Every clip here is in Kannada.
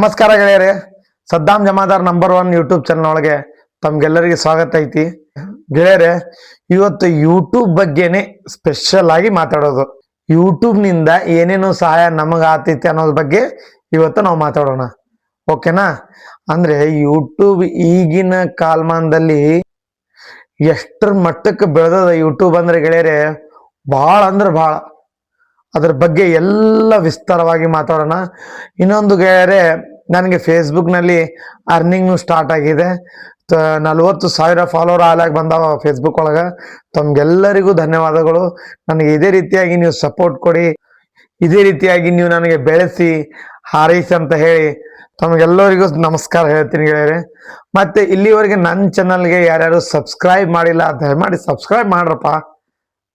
ನಮಸ್ಕಾರ ಗೆಳೆಯರೇ. Saddam Jamadar number one YouTube channel ಒಳಗೆ ತಮ್ಗೆಲ್ಲರಿಗೆ ಸ್ವಾಗತ ಐತಿ. ಗೆಳೆಯರೇ, ಇವತ್ತು ಯೂಟ್ಯೂಬ್ ಬಗ್ಗೆನೆ ಸ್ಪೆಷಲ್ ಆಗಿ ಮಾತಾಡೋದು. ಯೂಟ್ಯೂಬ್ನಿಂದ ಏನೇನು ಸಹಾಯ ನಮಗೆ ಆತೈತಿ ಅನ್ನೋದ್ರ ಬಗ್ಗೆ ಇವತ್ತು ನಾವು ಮಾತಾಡೋಣ. ಓಕೆನಾ ಅಂದ್ರೆ ಯೂಟ್ಯೂಬ್ ಈಗಿನ ಕಾಲಮಾನದಲ್ಲಿ ಎಷ್ಟರ ಮಟ್ಟಕ್ಕೆ ಬೆಳೆದದ ಯೂಟ್ಯೂಬ್ ಅಂದ್ರೆ ಗೆಳೆಯರೆ, ಭಾಳ ಅಂದ್ರೆ ಭಾಳ. ಅದ್ರ ಬಗ್ಗೆ ಎಲ್ಲ ವಿಸ್ತಾರವಾಗಿ ಮಾತಾಡೋಣ. ಇನ್ನೊಂದು ಗೆಳೆಯರೆ ನನಗೆ ಫೇಸ್ಬುಕ್ನಲ್ಲಿ ಅರ್ನಿಂಗ್ನು ಸ್ಟಾರ್ಟ್ ಆಗಿದೆ. ನಲವತ್ತು ಸಾವಿರ ಫಾಲೋವರ್ ಆಲಾಗಿ ಬಂದಾವ ಫೇಸ್ಬುಕ್ ಒಳಗೆ. ತಮ್ಗೆಲ್ಲರಿಗೂ ಧನ್ಯವಾದಗಳು. ನನಗೆ ಇದೇ ರೀತಿಯಾಗಿ ನೀವು ಸಪೋರ್ಟ್ ಕೊಡಿ. ಇದೇ ರೀತಿಯಾಗಿ ನೀವು ನನಗೆ ಬೆಳೆಸಿ, ಹಾರೈಸಿ ಅಂತ ಹೇಳಿ ತಮಗೆಲ್ಲರಿಗೂ ನಮಸ್ಕಾರ ಹೇಳ್ತೀನಿ ಗೆಳೆಯರೆ. ಮತ್ತೆ ಇಲ್ಲಿವರೆಗೆ ನನ್ನ ಚಾನಲ್ಗೆ ಯಾರ್ಯಾರು ಸಬ್ಸ್ಕ್ರೈಬ್ ಮಾಡಿಲ್ಲ, ದಯಮಾಡಿ ಸಬ್ಸ್ಕ್ರೈಬ್ ಮಾಡ್ರಪ್ಪ.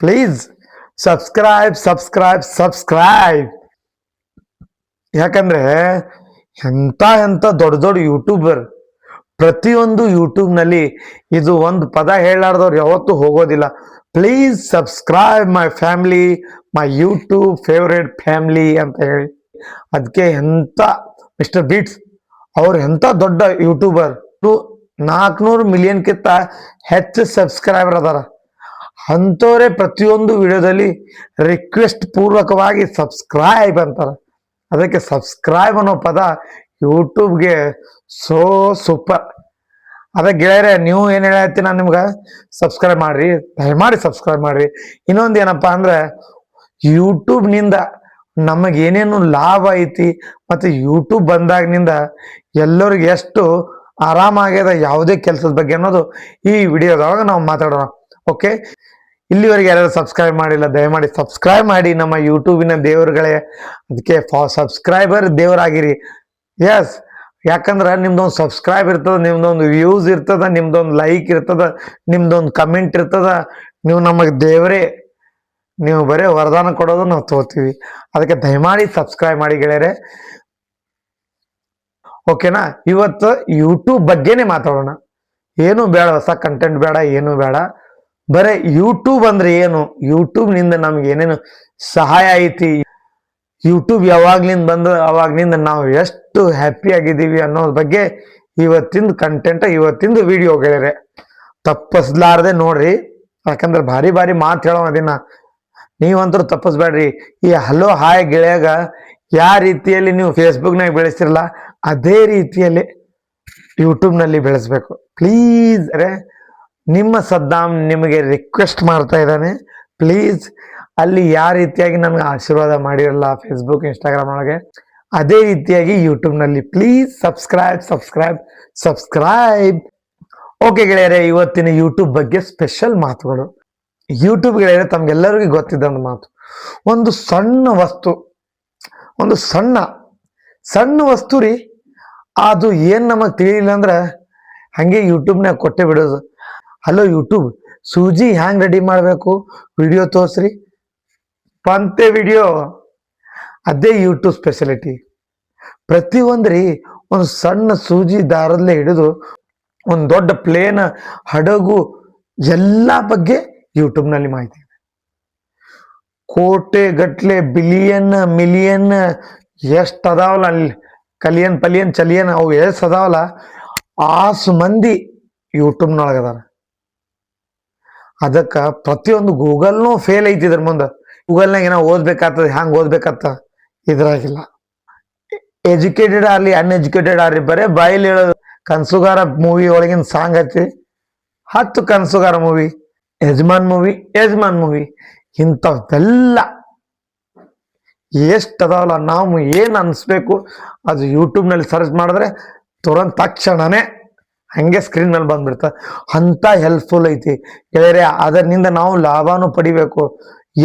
ಪ್ಲೀಸ್ ಸಬ್ಸ್ಕ್ರೈಬ್ ಸಬ್ಸ್ಕ್ರೈಬ್ ಸಬ್ಸ್ಕ್ರೈಬ್ ಯಾಕಂದ್ರೆ ಎಂತ ಎಂತ ದೊಡ್ಡ ದೊಡ್ಡ ಯೂಟ್ಯೂಬರ್. ಪ್ರತಿಯೊಂದು ಯೂಟ್ಯೂಬ್ನಲ್ಲಿ ಇದು ಒಂದು ಪದ ಹೇಳಾರ್ದವ್ರು ಯಾವತ್ತೂ ಹೋಗೋದಿಲ್ಲ. Please subscribe my family, my YouTube favourite family ಅಂತ ಹೇಳಿ. ಅದಕ್ಕೆ ಎಂತ ಮಿಸ್ಟರ್ ಬೀಟ್ಸ್, ಅವ್ರು ಎಂತ ದೊಡ್ಡ ಯೂಟ್ಯೂಬರ್. ನಾಲ್ಕುನೂರು ಮಿಲಿಯನ್ಕಿಂತ ಹೆಚ್ಚು ಸಬ್ಸ್ಕ್ರೈಬರ್ ಅದಾರ. ಅಂಥವರೇ ಪ್ರತಿಯೊಂದು ವಿಡಿಯೋದಲ್ಲಿ ರಿಕ್ವೆಸ್ಟ್ ಪೂರ್ವಕವಾಗಿ ಸಬ್ಸ್ಕ್ರೈಬ್ ಅಂತಾರ. ಅದಕ್ಕೆ ಸಬ್ಸ್ಕ್ರೈಬ್ ಅನ್ನೋ ಪದ ಯೂಟ್ಯೂಬ್ಗೆ ಸೋ ಸೂಪರ್ ಅದಕ್ಕೆ ಗೆಳೆಯರೆ, ನೀವು ಏನು ಹೇಳತ್ತಿ ನಾನು ನಿಮ್ಗೆ? ಸಬ್ಸ್ಕ್ರೈಬ್ ಮಾಡಿರಿ. ದಯಮಾಡಿ ಸಬ್ಸ್ಕ್ರೈಬ್ ಮಾಡಿರಿ. ಇನ್ನೊಂದು ಏನಪ್ಪ ಅಂದ್ರೆ, ಯೂಟ್ಯೂಬ್ನಿಂದ ನಮಗೆ ಏನೇನು ಲಾಭ ಐತಿ ಮತ್ತು ಯೂಟ್ಯೂಬ್ ಬಂದಾಗಿನಿಂದ ಎಲ್ಲರಿಗೆ ಎಷ್ಟು ಆರಾಮಾಗ್ಯದ ಯಾವುದೇ ಕೆಲಸದ ಬಗ್ಗೆ ಅನ್ನೋದು ಈ ವಿಡಿಯೋದೊಳಗೆ ನಾವು ಮಾತಾಡೋಣ. ಓಕೆ ಇಲ್ಲಿವರೆಗೆ ಯಾರು ಸಬ್ಸ್ಕ್ರೈಬ್ ಮಾಡಿಲ್ಲ, ದಯಮಾಡಿ ಸಬ್ಸ್ಕ್ರೈಬ್ ಮಾಡಿ. ನಮ್ಮ ಯೂಟ್ಯೂಬಿನ ದೇವರುಗಳೇ, ಅದಕ್ಕೆ ಸಬ್ಸ್ಕ್ರೈಬರ್ ದೇವರಾಗಿರಿ. ಎಸ್ ಯಾಕಂದ್ರೆ ನಿಮ್ದೊಂದು ಸಬ್ಸ್ಕ್ರೈಬ್ ಇರ್ತದ, ನಿಮ್ದೊಂದು ವ್ಯೂಸ್ ಇರ್ತದ, ನಿಮ್ದೊಂದು ಲೈಕ್ ಇರ್ತದ, ನಿಮ್ದೊಂದು ಕಮೆಂಟ್ ಇರ್ತದ, ನೀವು ನಮಗೆ ದೇವರೇ. ನೀವು ಬರೀ ವರದಾನ ಕೊಡೋದು ನಾವು ತಗೋತೀವಿ ಅದಕ್ಕೆ ದಯಮಾಡಿ ಸಬ್ಸ್ಕ್ರೈಬ್ ಮಾಡಿ ಗೆಳೆಯರೆ. ಓಕೆನಾ ಇವತ್ತು ಯೂಟ್ಯೂಬ್ ಬಗ್ಗೆನೇ ಮಾತಾಡೋಣ. ಏನು ಬೇಡ, ಹೊಸ ಕಂಟೆಂಟ್ ಬೇಡ, ಏನು ಬೇಡ. ಬರೇ ಯೂಟ್ಯೂಬ್ ಅಂದ್ರೆ ಏನು? ಯೂಟ್ಯೂಬ್ನಿಂದ ನಮ್ಗೆ ಏನೇನು ಸಹಾಯ ಐತಿ? ಯೂಟ್ಯೂಬ್ ಯಾವಾಗ್ಲಿಂದ ಬಂದು ಅವಾಗ್ಲಿಂದ ನಾವು ಎಷ್ಟು ಹ್ಯಾಪಿ ಆಗಿದ್ದೀವಿ ಅನ್ನೋದ್ರ ಬಗ್ಗೆ ಇವತ್ತಿಂದ ಕಂಟೆಂಟ್ ಇವತ್ತಿಂದ ವಿಡಿಯೋ ಗೆಳೆಯರೆ, ತಪ್ಪಿಸ್ಲಾರ್ದೆ ನೋಡ್ರಿ. ಯಾಕಂದ್ರೆ ಭಾರಿ ಭಾರಿ ಮಾತು ಹೇಳೋ ದಿನ ನೀವಂತರೂ ತಪ್ಪಿಸ್ಬೇಡ್ರಿ. ಈ ಹಲೋ ಹಾಯ್ ಗೆಳೆಯಾಗ ಯಾವ ರೀತಿಯಲ್ಲಿ ನೀವು ಫೇಸ್ಬುಕ್ನಾಗ ಬೆಳೆಸ್ತಿರಲ್ಲ ಅದೇ ರೀತಿಯಲ್ಲಿ ಯೂಟ್ಯೂಬ್ನಲ್ಲಿ ಬೆಳೆಸ್ಬೇಕು. ಪ್ಲೀಸ್ ಅರೆ ನಿಮ್ಮ ಸದ್ದಾಮ್ ನಿಮಗೆ ರಿಕ್ವೆಸ್ಟ್ ಮಾಡ್ತಾ ಇದ್ದಾನೆ. ಪ್ಲೀಸ್ ಅಲ್ಲಿ ಯಾವ ರೀತಿಯಾಗಿ ನನಗೆ ಆಶೀರ್ವಾದ ಮಾಡಿರಲ್ಲ ಫೇಸ್ಬುಕ್ ಇನ್ಸ್ಟಾಗ್ರಾಮ್ ಒಳಗೆ, ಅದೇ ರೀತಿಯಾಗಿ ಯೂಟ್ಯೂಬ್ನಲ್ಲಿ please subscribe subscribe subscribe okay ಗೆಳೆಯರೆ, ಇವತ್ತಿನ ಯೂಟ್ಯೂಬ್ ಬಗ್ಗೆ ಸ್ಪೆಷಲ್ ಮಾತುಗಳು. ಯೂಟ್ಯೂಬ್ ಗೆಳೆಯರೆ, ತಮ್ಗೆಲ್ಲರಿಗೂ ಒಂದು ಮಾತು. ಒಂದು ಸಣ್ಣ ವಸ್ತು, ಒಂದು ಸಣ್ಣ ಸಣ್ಣ ವಸ್ತು ರೀ. ಅದು ಏನು ನಮಗೆ ತಿಳಿಲಿಲ್ಲ ಅಂದ್ರೆ, ಹಂಗೆ ಯೂಟ್ಯೂಬ್ನಾಗ ಕೊಟ್ಟೆ ಬಿಡೋದು. ಹಲೋ ಯೂಟ್ಯೂಬ್ ಸೂಜಿ ಹ್ಯಾಂಗ್ ರೆಡಿ ಮಾಡಬೇಕು? ವಿಡಿಯೋ ತೋರಿಸ್ರಿ. ಪಂತೆ ವಿಡಿಯೋ ಅದೇ ಯೂಟ್ಯೂಬ್ ಸ್ಪೆಷಾಲಿಟಿ ಪ್ರತಿಯೊಂದ್ರಿ ಒಂದು ಸಣ್ಣ ಸೂಜಿ ದಾರದಲ್ಲೇ ಹಿಡಿದು ಒಂದು ದೊಡ್ಡ ಪ್ಲೇನ್ ಹಡಗು ಎಲ್ಲ ಬಗ್ಗೆ ಯೂಟ್ಯೂಬ್ನಲ್ಲಿ ಮಾಹಿತಿ ಇದೆ. ಕೋಟೆ ಗಟ್ಲೆ ಬಿಲಿಯನ್ ಮಿಲಿಯನ್ ಎಷ್ಟು ಅದಾವಲ್ಲ ಅಲ್ಲಿ? ಕಲಿಯನ್ ಪಲಿಯನ್ ಚಲಿಯನ್ ಅವು ಎಷ್ಟು ಅದಾವಲ್ಲ? ಆಸು ಮಂದಿ ಯೂಟ್ಯೂಬ್ನೊಳಗೆ ಅದಾರ. ಅದಕ್ಕ ಪ್ರತಿಯೊಂದು ಗೂಗಲ್ನು ಫೇಲ್ ಐತಿ ಇದ್ರ ಮುಂದೆ. ಗೂಗಲ್ನಾಗ ಏನೋ ಓದ್ಬೇಕಾಗ್ತದೆ ಹ್ಯಾಂಗೆ ಓದ್ಬೇಕತ್ತ ಇದ್ರಾಗಿಲ್ಲ. ಎಜುಕೇಟೆಡ್ ಆಗಲಿ ಅನ್ಎಜುಕೇಟೆಡ್ ಆಗಲಿ, ಬರೇ ಬಾಯಲ್ಲಿ ಹೇಳೋದು, ಕನ್ಸುಗಾರ ಮೂವಿ ಒಳಗಿನ ಸಾಂಗ್ ಹಚ್ಚಿ, ಹತ್ತು Kanasugara movie Yajaman movie Yajaman movie ಇಂಥವೆಲ್ಲ ಎಷ್ಟು ಅದಾವಲ್ಲ, ನಾವು ಏನ್ ಅನ್ಸ್ಬೇಕು, ಅದು ಯೂಟ್ಯೂಬ್ನಲ್ಲಿ ಸರ್ಚ್ ಮಾಡಿದ್ರೆ ತುರಂತ ತಕ್ಷಣನೇ ಹಂಗೆ ಸ್ಕ್ರೀನ್ ಮೇಲೆ ಬಂದ್ಬಿಡ್ತ, ಅಂತ ಹೆಲ್ಪ್ಫುಲ್ ಐತಿ. ಗೆಳೆಯರೆ ಅದರಿಂದ ನಾವು ಲಾಭನೂ ಪಡಿಬೇಕು.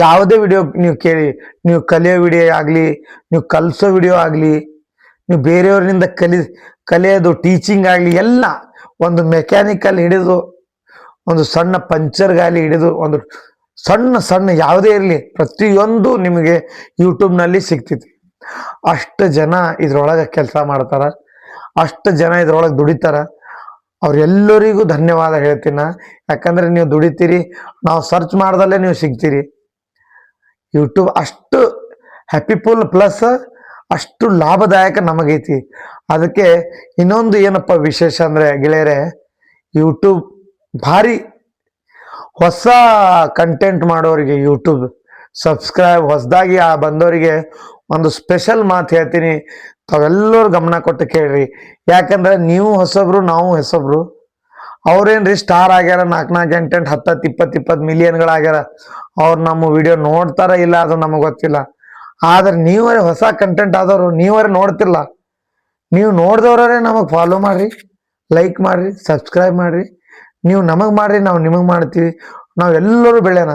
ಯಾವುದೇ ವಿಡಿಯೋ ನೀವು ಕೇಳಿ, ನೀವು ಕಲಿಯೋ ವಿಡಿಯೋ ಆಗಲಿ, ನೀವು ಕಲಿಸೋ ವಿಡಿಯೋ ಆಗಲಿ, ನೀವು ಬೇರೆಯವರಿಂದ ಕಲಿ, ಕಲಿಯೋದು ಟೀಚಿಂಗ್ ಆಗಲಿ, ಎಲ್ಲ ಒಂದು ಮೆಕ್ಯಾನಿಕಲ್ ಹಿಡಿದು, ಒಂದು ಸಣ್ಣ ಪಂಚರ್ ಗಾಲಿ ಹಿಡಿದು, ಒಂದು ಸಣ್ಣ ಸಣ್ಣ ಯಾವುದೇ ಇರಲಿ, ಪ್ರತಿಯೊಂದು ನಿಮಗೆ ಯೂಟ್ಯೂಬ್ನಲ್ಲಿ ಸಿಗ್ತೈತಿ ಅಷ್ಟು ಜನ ಇದ್ರೊಳಗೆ ಕೆಲಸ ಮಾಡ್ತಾರೆ. ಅಷ್ಟು ಜನ ಇದ್ರೊಳಗೆ ದುಡಿತಾರ. ಅವ್ರೆಲ್ಲರಿಗೂ ಧನ್ಯವಾದ ಹೇಳ್ತೀನಿ. ಯಾಕಂದ್ರೆ ನೀವು ದುಡಿತೀರಿ, ನಾವು ಸರ್ಚ್ ಮಾಡ್ದಲ್ಲೇ ನೀವು ಸಿಗ್ತೀರಿ ಯೂಟ್ಯೂಬ್ ಅಷ್ಟು ಹ್ಯಾಪಿಫುಲ್ ಪ್ಲಸ್ ಅಷ್ಟು ಲಾಭದಾಯಕ ನಮಗೈತಿ ಅದಕ್ಕೆ ಇನ್ನೊಂದು ಏನಪ್ಪ ವಿಶೇಷ ಅಂದರೆ ಗೆಳೆಯರೆ ಯೂಟ್ಯೂಬ್ ಭಾರಿ ಹೊಸ ಕಂಟೆಂಟ್ ಮಾಡೋರಿಗೆ ಯೂಟ್ಯೂಬ್ ಸಬ್ಸ್ಕ್ರೈಬ್ ಹೊಸದಾಗಿ ಆ ಬಂದವರಿಗೆ ಒಂದು ಸ್ಪೆಷಲ್ ಮಾತು ಹೇಳ್ತೀನಿ. ತಾವೆಲ್ಲರೂ ಗಮನ ಕೊಟ್ಟು ಕೇಳ್ರಿ. ಯಾಕಂದ್ರೆ ನೀವು ಹೊಸಬ್ರು, ನಾವು ಹೊಸಬ್ರು. ಅವ್ರೇನ್ರಿ ಸ್ಟಾರ್ ಆಗ್ಯಾರ ನಾಲ್ಕು ನಾಲ್ಕು ಎಂಟು ಎಂಟು ಹತ್ತತ್ತು ಇಪ್ಪತ್ತು ಇಪ್ಪತ್ತು ಮಿಲಿಯನ್ಗಳಾಗ್ಯಾರ ಅವ್ರು ನಮ್ಮ ವಿಡಿಯೋ ನೋಡ್ತಾರ ಇಲ್ಲ ಅದು ನಮಗೆ ಗೊತ್ತಿಲ್ಲ. ಆದ್ರೆ ನೀವರೇ ಹೊಸ ಕಂಟೆಂಟ್ ಆದವರು, ನೀವರೇ ನೋಡ್ತಿಲ್ಲ. ನೀವು ನೋಡ್ದವ್ರೇ ನಮಗೆ ಫಾಲೋ ಮಾಡ್ರಿ ಲೈಕ್ ಮಾಡ್ರಿ ಸಬ್ಸ್ಕ್ರೈಬ್ ಮಾಡ್ರಿ. ನೀವು ನಮಗೆ ಮಾಡ್ರಿ, ನಾವು ನಿಮಗೆ ಮಾಡ್ತೀವಿ. ನಾವೆಲ್ಲರೂ ಬೆಳೆಯೋಣ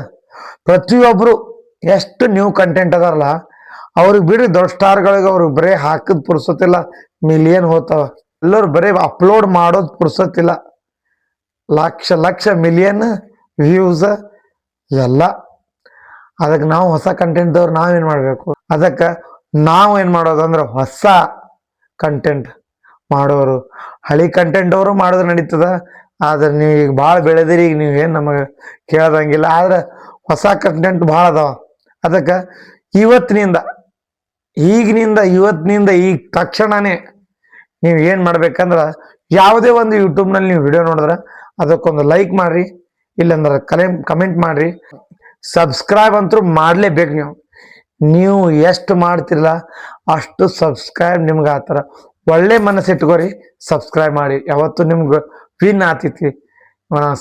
ಪ್ರತಿಯೊಬ್ಬರು ಎಷ್ಟು ನ್ಯೂ ಕಂಟೆಂಟ್ ಅದಾರಲ್ಲ ಅವ್ರಿಗೆ ಬಿಡ್ರಿ, ದೊಡ್ಡ ಸ್ಟಾರ್ಗಳಿಗೆ ಅವ್ರಿಗೆ ಬರೀ ಹಾಕಿದ ಪುರ್ಸತ್ತಿಲ್ಲ ಮಿಲಿಯನ್ ಹೋಗ್ತಾವ. ಎಲ್ಲರೂ ಬರೀ ಅಪ್ಲೋಡ್ ಮಾಡೋದು ಪುರ್ಸತ್ತಿಲ್ಲ. ಲಕ್ಷ ಲಕ್ಷ ಮಿಲಿಯನ್ ವ್ಯೂಸ್ ಎಲ್ಲ. ಅದಕ್ಕೆ ನಾವು ಹೊಸ ಕಂಟೆಂಟ್ದವ್ರು ನಾವೇನು ಮಾಡಬೇಕು? ಅದಕ್ಕೆ ನಾವು ಏನು ಮಾಡೋದಂದ್ರೆ ಹೊಸ ಕಂಟೆಂಟ್ ಮಾಡೋರು. ಹಳಿ ಕಂಟೆಂಟ್ ಅವರು ಮಾಡೋದು ನಡೀತದ, ಆದ್ರೆ ನೀವು ಈಗ ಭಾಳ ಬೆಳೆದಿರಿ, ಈಗ ನೀವು ಏನು ನಮಗೆ ಕೇಳ್ದಂಗಿಲ್ಲ. ಆದ್ರೆ ಹೊಸ ಕಂಟೆಂಟ್ ಭಾಳ ಅದಾವ. ಅದಕ್ಕೆ ಇವತ್ತಿನಿಂದ ಈಗಿನಿಂದ, ಇವತ್ತಿನಿಂದ ಈಗ ತಕ್ಷಣನೇ ನೀವು ಏನು ಮಾಡ್ಬೇಕಂದ್ರೆ ಯಾವುದೇ ಒಂದು ಯೂಟ್ಯೂಬ್ನಲ್ಲಿ ನೀವು ವಿಡಿಯೋ ನೋಡಿದ್ರೆ, ಅದಕ್ಕೊಂದು ಲೈಕ್ ಮಾಡಿರಿ, ಇಲ್ಲಂದ್ರೆ ಕಲೆ ಕಮೆಂಟ್ ಮಾಡಿರಿ. ಸಬ್ಸ್ಕ್ರೈಬ್ ಅಂತೂ ಮಾಡಲೇಬೇಕು ನೀವು. ನೀವು ಎಷ್ಟು ಮಾಡ್ತಿರಲ್ಲ ಅಷ್ಟು ಸಬ್ಸ್ಕ್ರೈಬ್ ನಿಮ್ಗೆ ಆ ಥರ ಒಳ್ಳೆ ಮನಸ್ಸು ಇಟ್ಕೋರಿ ಸಬ್ಸ್ಕ್ರೈಬ್ ಮಾಡಿ. ಯಾವತ್ತು ನಿಮ್ಗೆ ವಿನ್ ಆತೈತಿ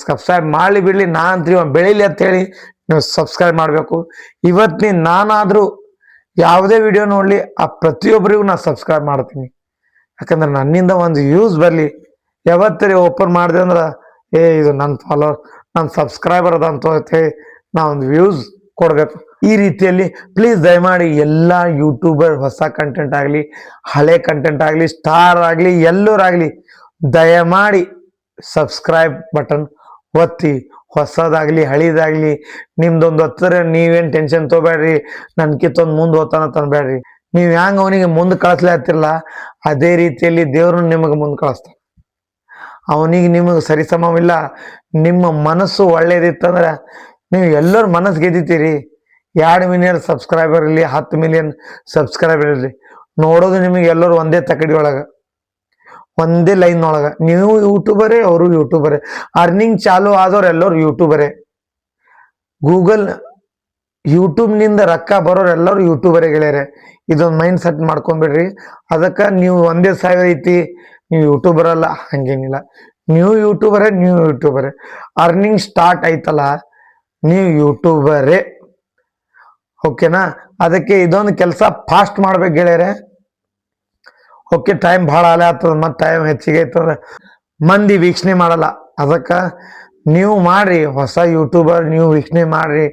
ಸಬ್ಸ್ಕ್ರೈಬ್ ಮಾಡಲಿ ಬಿಡಲಿ. ನಾ ಅಂತೀವಿ ಬೆಳಿಲಿ ಅಂತ ಹೇಳಿ ನೀವು ಸಬ್ಸ್ಕ್ರೈಬ್ ಮಾಡಬೇಕು. ಇವತ್ತಿನ ನಾನಾದರೂ ಯಾವುದೇ ವಿಡಿಯೋ ನೋಡಲಿ, ಆ ಪ್ರತಿಯೊಬ್ಬರಿಗೂ ನಾನು ಸಬ್ಸ್ಕ್ರೈಬ್ ಮಾಡ್ತೀನಿ. ಯಾಕಂದ್ರೆ ನನ್ನಿಂದ ಒಂದು ಯೂಸ್ ಬರಲಿ. ಯಾವತ್ತರಿ ಓಪನ್ ಮಾಡಿದೆ ಅಂದ್ರೆ, ಏ, ಇದು ನನ್ನ ಫಾಲೋವರ್ ನನ್ನ ಸಬ್ಸ್ಕ್ರೈಬರ್ ಅದ ಅಂತ ಹೇಳಿ ನಾ ಒಂದು ವ್ಯೂಸ್ ಕೊಡಬೇಕು. ಈ ರೀತಿಯಲ್ಲಿ ಪ್ಲೀಸ್ ದಯಮಾಡಿ ಎಲ್ಲ ಯೂಟ್ಯೂಬರ್ ಹೊಸ ಕಂಟೆಂಟ್ ಆಗಲಿ, ಹಳೆ ಕಂಟೆಂಟ್ ಆಗಲಿ ಸ್ಟಾರ್ ಆಗಲಿ ಎಲ್ಲರಾಗಲಿ ದಯಮಾಡಿ ಸಬ್ಸ್ಕ್ರೈಬ್ ಬಟನ್ ಒತ್ತಿ. ಹೊಸದಾಗ್ಲಿ, ಹಳಿದಾಗ್ಲಿ, ನಿಮ್ದೊಂದು ಹತ್ತಿರ ನೀವೇನು ಟೆನ್ಷನ್ ತಗೋಬೇಡ್ರಿ ನನ್ಕಿತ್ತೊಂದು ಮುಂದೆ ಹೋತಾನ ತಂದ್ಬೇಡ್ರಿ ನೀವು ಹ್ಯಾಂಗ ಅವನಿಗೆ ಮುಂದೆ ಕಳಿಸ್ಲಾತಿರಲ್ಲ ಅದೇ ರೀತಿಯಲ್ಲಿ ದೇವ್ರು ನಿಮಗೆ ಮುಂದೆ ಕಳಿಸ್ತಾನೆ. ಅವನಿಗೆ ನಿಮಗೆ ಸರಿಸಮವಿಲ್ಲ ನಿಮ್ಮ ಮನಸ್ಸು ಒಳ್ಳೇದಿತ್ತಂದ್ರೆ ನೀವು ಎಲ್ಲರ ಮನಸ್ಸು ಗೆದ್ದಿತೀರಿ ಎರಡು ಮಿಲಿಯನ್ ಸಬ್ಸ್ಕ್ರೈಬರ್ ಇರಲಿ, ಹತ್ತು ಮಿಲಿಯನ್ ಸಬ್ಸ್ಕ್ರೈಬರ್ ಇರಲಿ. ನೋಡೋದು ನಿಮಗೆ ಎಲ್ಲರೂ ಒಂದೇ ತಕಡಿ ಒಳಗ. ಒಂದೇ ಲೈನ್ ಒಳಗ. ನೀವು ಯೂಟ್ಯೂಬರೇ ಅವರು ಯೂಟ್ಯೂಬರೇ ಅರ್ನಿಂಗ್ ಚಾಲು ಆದವ್ರು ಎಲ್ಲರೂ ಯೂಟ್ಯೂಬರೇ ಗೂಗಲ್ ಯೂಟ್ಯೂಬ್ನಿಂದ ರೊಕ್ಕ ಬರೋರು ಎಲ್ಲರೂ ಯೂಟ್ಯೂಬರೇ ಗೆಳೆಯರೆ. ಇದೊಂದು ಮೈಂಡ್ ಸೆಟ್ ಮಾಡ್ಕೊಂಬಿಡ್ರಿ. ಅದಕ್ಕೆ ನೀವು ಒಂದೇ ಸಾವಿರ ಐತಿ, ನೀವು ಯೂಟ್ಯೂಬರ್ ಅಲ್ಲ, ಹಂಗೇನಿಲ್ಲ. ನೀವು ಯೂಟ್ಯೂಬರೇ ನೀವು ಯೂಟ್ಯೂಬರೇ ಅರ್ನಿಂಗ್ ಸ್ಟಾರ್ಟ್ ಆಯ್ತಲ್ಲ, ನೀವು ಯೂಟ್ಯೂಬರೇ ಓಕೆನಾ ಅದಕ್ಕೆ ಇದೊಂದು ಕೆಲಸ ಫಾಸ್ಟ್ ಮಾಡ್ಬೇಕು ಗೆಳೆಯರೆ. ಓಕೆ ಟೈಮ್ ಭಾಳ ಆಲೆ ಆಗ್ತದ ಮತ್ತು ಟೈಮ್ ಹೆಚ್ಚಿಗೆ ಆಯ್ತದ ಮಂದಿ ವೀಕ್ಷಣೆ ಮಾಡಲ್ಲ. ಅದಕ್ಕೆ ನೀವು ಮಾಡಿರಿ, ಹೊಸ ಯೂಟ್ಯೂಬರ್ ನೀವು ವೀಕ್ಷಣೆ ಮಾಡಿರಿ,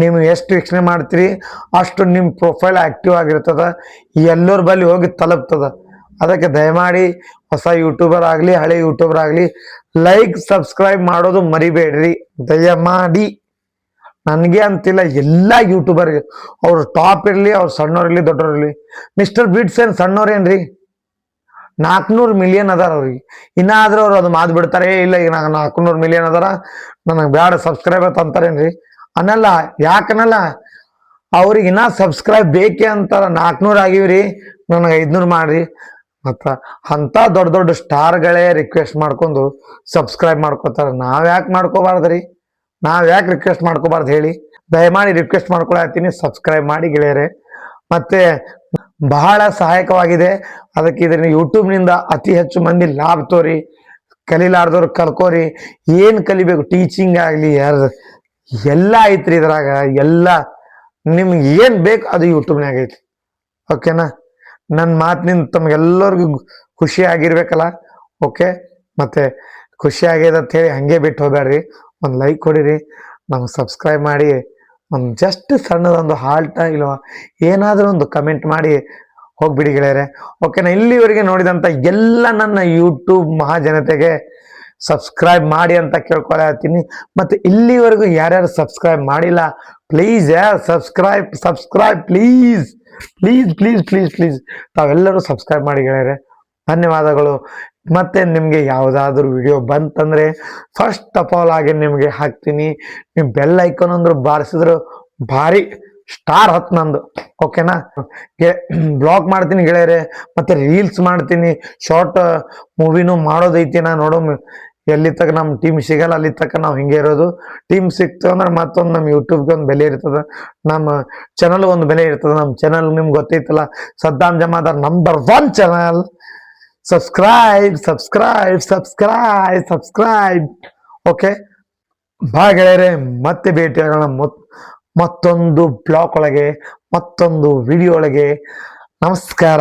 ನೀವು ಎಷ್ಟು ವೀಕ್ಷಣೆ ಮಾಡ್ತೀರಿ, ಅಷ್ಟು ನಿಮ್ಮ ಪ್ರೊಫೈಲ್ ಆಕ್ಟಿವ್ ಆಗಿರ್ತದೆ, ಎಲ್ಲರ ಬಳಿ ಹೋಗಿ ತಲುಪ್ತದೆ. ಅದಕ್ಕೆ ದಯಮಾಡಿ ಹೊಸ ಯೂಟ್ಯೂಬರ್ ಆಗಲಿ, ಹಳೆ ಯೂಟ್ಯೂಬರ್ ಆಗಲಿ ಲೈಕ್ ಸಬ್ಸ್ಕ್ರೈಬ್ ಮಾಡೋದು ಮರಿಬೇಡ್ರಿ. ದಯಮಾಡಿ. ನನಗೆ ಅಂತಿಲ್ಲ, ಎಲ್ಲ ಯೂಟ್ಯೂಬರ್ಗೆ ಅವರು ಟಾಪ್ ಇರಲಿ, ಅವ್ರು ಸಣ್ಣವ್ರಿರಲಿ ದೊಡ್ಡವ್ರಿರಲಿ ಮಿಸ್ಟರ್ ಬಿಟ್ಸ್ ಏನು ಸಣ್ಣವ್ರೇನ್ರಿ ನಾಲ್ಕುನೂರು ಮಿಲಿಯನ್ ಅದಾರ ಅವ್ರಿಗೆ. ಇನ್ನಾದ್ರೂ ಅವ್ರು ಅದು ಮಾತು ಬಿಡ್ತಾರೆ ಇಲ್ಲ, ಈಗ ನಂಗೆ ನಾಲ್ಕುನೂರು ಮಿಲಿಯನ್ ಅದಾರ, ನನಗೆ ಬ್ಯಾಡ ಸಬ್ಸ್ಕ್ರೈಬರ್ ತಂತಾರೇನ್ರಿ? ಅನ್ನಲ್ಲ ಯಾಕನಲ್ಲ ಅವ್ರಿಗೆ ಇನ್ನ ಸಬ್ಸ್ಕ್ರೈಬ್ ಬೇಕೇ ಅಂತಾರ, ನಾಲ್ಕುನೂರು ಆಗಿವ್ರಿ, ನನಗೆ ಐದ್ನೂರು ಮಾಡ್ರಿ. ಮತ್ತ ಅಂತ ದೊಡ್ಡ ದೊಡ್ಡ ಸ್ಟಾರ್ಗಳೇ ರಿಕ್ವೆಸ್ಟ್ ಮಾಡ್ಕೊಂಡು ಸಬ್ಸ್ಕ್ರೈಬ್ ಮಾಡ್ಕೋತಾರ. ನಾವ್ ಯಾಕೆ ಮಾಡ್ಕೋಬಾರ್ದ್ರಿ? ನಾವ್ ಯಾಕೆ ರಿಕ್ವೆಸ್ಟ್ ಮಾಡ್ಕೋಬಾರ್ದು ಹೇಳಿ? ದಯಮಾಡಿ ರಿಕ್ವೆಸ್ಟ್ ಮಾಡ್ಕೊಳತ್ತೀನಿ ಸಬ್ಸ್ಕ್ರೈಬ್ ಮಾಡಿ ಗೆಳೆಯರೆ. ಮತ್ತೆ ಬಹಳ ಸಹಾಯಕವಾಗಿದೆ. ಅದಕ್ಕೆ ಇದರಿಂದ ಯೂಟ್ಯೂಬ್ನಿಂದ ಅತಿ ಹೆಚ್ಚು ಮಂದಿ ಲಾಭ ತೋರಿ, ಕಲಿಲಾರ್ದವ್ರು ಕಲ್ಕೋರಿ ಏನು ಕಲಿಬೇಕು ಟೀಚಿಂಗ್ ಆಗಲಿ, ಯಾರ ಎಲ್ಲ ಐತ್ರಿ ಇದ್ರಾಗ, ಎಲ್ಲ ನಿಮ್ಗೆ ಏನು ಬೇಕು ಅದು ಯೂಟ್ಯೂಬ್ನಾಗ ಐತಿ ಓಕೆನಾ ನನ್ನ ಮಾತಿನಿಂದ ತಮಗೆಲ್ಲರಿಗೂ ಖುಷಿ ಆಗಿರ್ಬೇಕಲ್ಲ? ಓಕೆ ಮತ್ತೆ ಖುಷಿ ಆಗಿದೆ ಅಂತ ಹೇಳಿ ಹಂಗೆ ಬಿಟ್ಟು ಹೋಗ್ಬೇಡ್ರಿ. ಒಂದು ಲೈಕ್ ಕೊಡಿರಿ. ನಮ್ಗೆ ಸಬ್ಸ್ಕ್ರೈಬ್ ಮಾಡಿ. ಒಂದು ಜಸ್ಟ್ ಸಣ್ಣದೊಂದು ಹಾಲ್ಟ ಇಲ್ವಾ? ಏನಾದರೂ ಒಂದು ಕಮೆಂಟ್ ಮಾಡಿ ಹೋಗ್ಬಿಡಿ ಗೆಳೆಯರೆ. ಓಕೆನಾ ಇಲ್ಲಿವರೆಗೆ ನೋಡಿದಂಥ ಎಲ್ಲ ನನ್ನ ಯೂಟ್ಯೂಬ್ ಮಹಾಜನತೆಗೆ ಸಬ್ಸ್ಕ್ರೈಬ್ ಮಾಡಿ ಅಂತ ಕೇಳ್ಕೊಳತ್ತೀನಿ ಮತ್ತು ಇಲ್ಲಿವರೆಗೂ ಯಾರ್ಯಾರು ಸಬ್ಸ್ಕ್ರೈಬ್ ಮಾಡಿಲ್ಲ ಪ್ಲೀಸ್ ಯಾರು subscribe subscribe please please please please please ತಾವೆಲ್ಲರೂ ಸಬ್ಸ್ಕ್ರೈಬ್ ಮಾಡಿ ಗೆಳೆಯರೆ. ಧನ್ಯವಾದಗಳು. ಮತ್ತೆ ನಿಮಗೆ ಯಾವುದಾದ್ರೂ ವಿಡಿಯೋ ಬಂತಂದ್ರೆ ಫಸ್ಟ್ ಆಫ್ ಆಲ್ ಆಗಿ ನಿಮಗೆ ಹಾಕ್ತೀನಿ. ನೀವು ಬೆಲ್ ಐಕಾನ್ ಅಂದ್ರೆ ಬಾರಿಸಿದ್ರು ಭಾರಿ ಸ್ಟಾರ್ ಹತ್ತು ನಂದು. ಓಕೆನಾ ಬ್ಲಾಗ್ ಮಾಡ್ತೀನಿ ಗೆಳೆಯರೆ, ಮತ್ತೆ ರೀಲ್ಸ್ ಮಾಡ್ತೀನಿ. ಶಾರ್ಟ್ ಮೂವಿನೂ ಮಾಡೋದೈತಿ ನಾ ನೋಡೋ. ಎಲ್ಲಿ ತಕ್ಕ ನಮ್ಮ ಟೀಮ್ ಸಿಗಲ್ಲ, ಅಲ್ಲಿ ತಕ್ಕ ನಾವು ಹಿಂಗೆ ಇರೋದು. ಟೀಮ್ ಸಿಕ್ತು ಅಂದ್ರೆ ಮತ್ತೊಂದು ನಮ್ಮ ಯೂಟ್ಯೂಬ್ಗೆ ಒಂದು ಬೆಲೆ ಇರ್ತದೆ. ನಮ್ಮ ಚಾನಲ್ಗೆ ಒಂದು ಬೆಲೆ ಇರ್ತದೆ. ನಮ್ಮ ಚಾನಲ್ ನಿಮ್ಗೆ ಗೊತ್ತೈತಲ್ಲ Saddam Jamadar number one channel subscribe subscribe subscribe subscribe okay ಬಾ ಗೆಳೆಯರೆ, ಮತ್ತೆ ಭೇಟಿಯಾಗೋಣ ಮತ್, ಮತ್ತೊಂದು ಬ್ಲಾಗ್ ಒಳಗೆ, ಮತ್ತೊಂದು ವಿಡಿಯೋ ಒಳಗೆ. ನಮಸ್ಕಾರ.